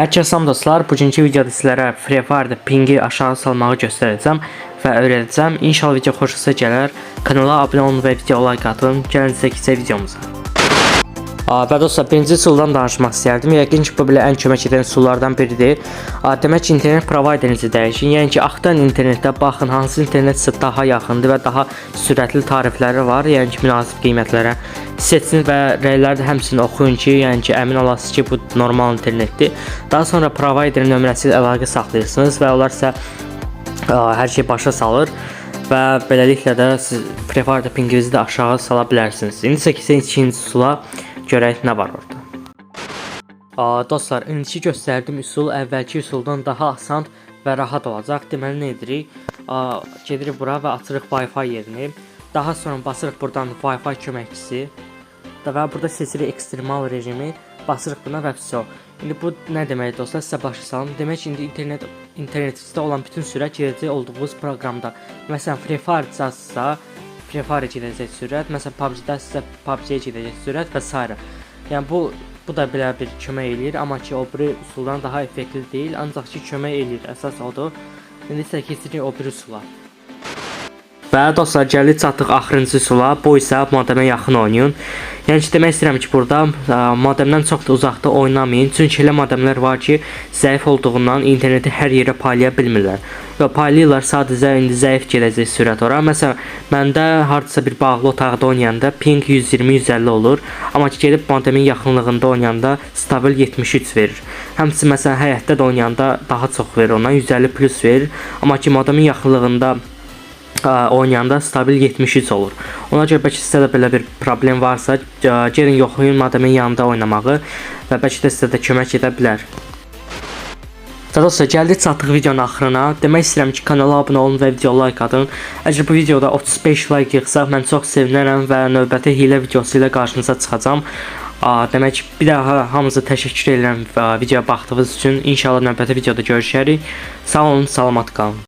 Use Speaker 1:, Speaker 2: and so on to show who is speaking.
Speaker 1: Hər kəs salam dostlar, bugünkü videoda sizlərə Free Fire-da pingi aşağı salmağı göstərəcəm və öyrədəcəm. İnşallah video xoşunuza gələr. Kanala abunə olun və video like atın. Gəlin sizə keçək videomuza. Və dostlar, birinci üsuldan danışmaq istərdim. Yəqin ki, bu belə ən kömək edən üsullardan biridir. Demək ki, internet provayderinizi dəyişin. Yəni ki, axtan internetdə baxın hansı internet sizə daha yaxındır və daha sürətli tarifləri var. Yəni ki, münasib qiymətlərə seçin və rəyləri də həmçinin oxuyun ki, yəni ki, əmin olasınız ki, bu normal internetdir. Daha sonra provayderin nömrəsi ilə əlaqə saxlayırsınız və onlar sizə aa, hər şey başa salır və beləliklə də siz Prefarda pinginizi də aşağı sala bilərsiniz. İndi isə keçək ikinci üsula görək nə var orada. Aa, dostlar, indiki göstərdiyim üsul əvvəlki üsuldan daha asan və rahat olacaq. Deməli nə edirik? Aa, gedirik bura və açırıq Wi-Fi yerini. Daha sonra basırıq buradan Wi-Fi köməkçisi və burada seçirik ekstremal rejimi, basırıq buna və vəsə. İndi bu nə deməkdir dostlar? Sizə başa salım. Demək ki, indi internet internetinizdə olan bütün sürət gedəcək olduğunuz proqramda. Məsələn, Free Fire-dasa Free Fire gedəcək sürət, məsələn PUBG-də sizə PUBG-yə gedəcək sürət və s. Yəni bu bu da belə bir kömək eləyir, amma ki o biri üsuldan daha effektli deyil, ancaq ki kömək eləyir. Əsas odur. İndi isə keçirik o biri üsula. Və dostlar, gəldik çatdıq axırıncı üsula. Bu isə modemə yaxın oynayın. Yəni ki, demək istəyirəm ki, burada ə, modemdən çox da uzaqda oynamayın. Çünki elə modemlər var ki, zəif olduğundan interneti hər yerə paylaya bilmirlər. Və paylayırlar sadəcə indi zəif gedəcək sürət ora. Məsələn, məndə hardasa bir bağlı otaqda oynayanda ping 120-150 olur, amma ki gedib modemin yaxınlığında oynayanda stabil 73 verir. Həmçinin məsələn həyətdə də oynayanda daha çox verir ona, 150 plus verir. Amma ki modemin yaxınlığında oynayanda stabil 73 olur. Ona görə bəlkə sizdə də belə bir problem varsa, gəlin yoxlayın modemin yanında oynamağı və bəlkə də sizə də kömək edə bilər. Dostlar, gəldik çatdıq videonun axırına. Demək istəyirəm ki, kanala abunə olun və video like atın. Əgər bu videoda 35 like yığsaq, mən çox sevinərəm və növbəti hilə videosu ilə qarşınıza çıxacağam. Aa, demək bir daha hamınıza təşəkkür edirəm videoya baxdığınız üçün. İnşallah növbəti videoda görüşərik. Sağ olun, salamat qalın.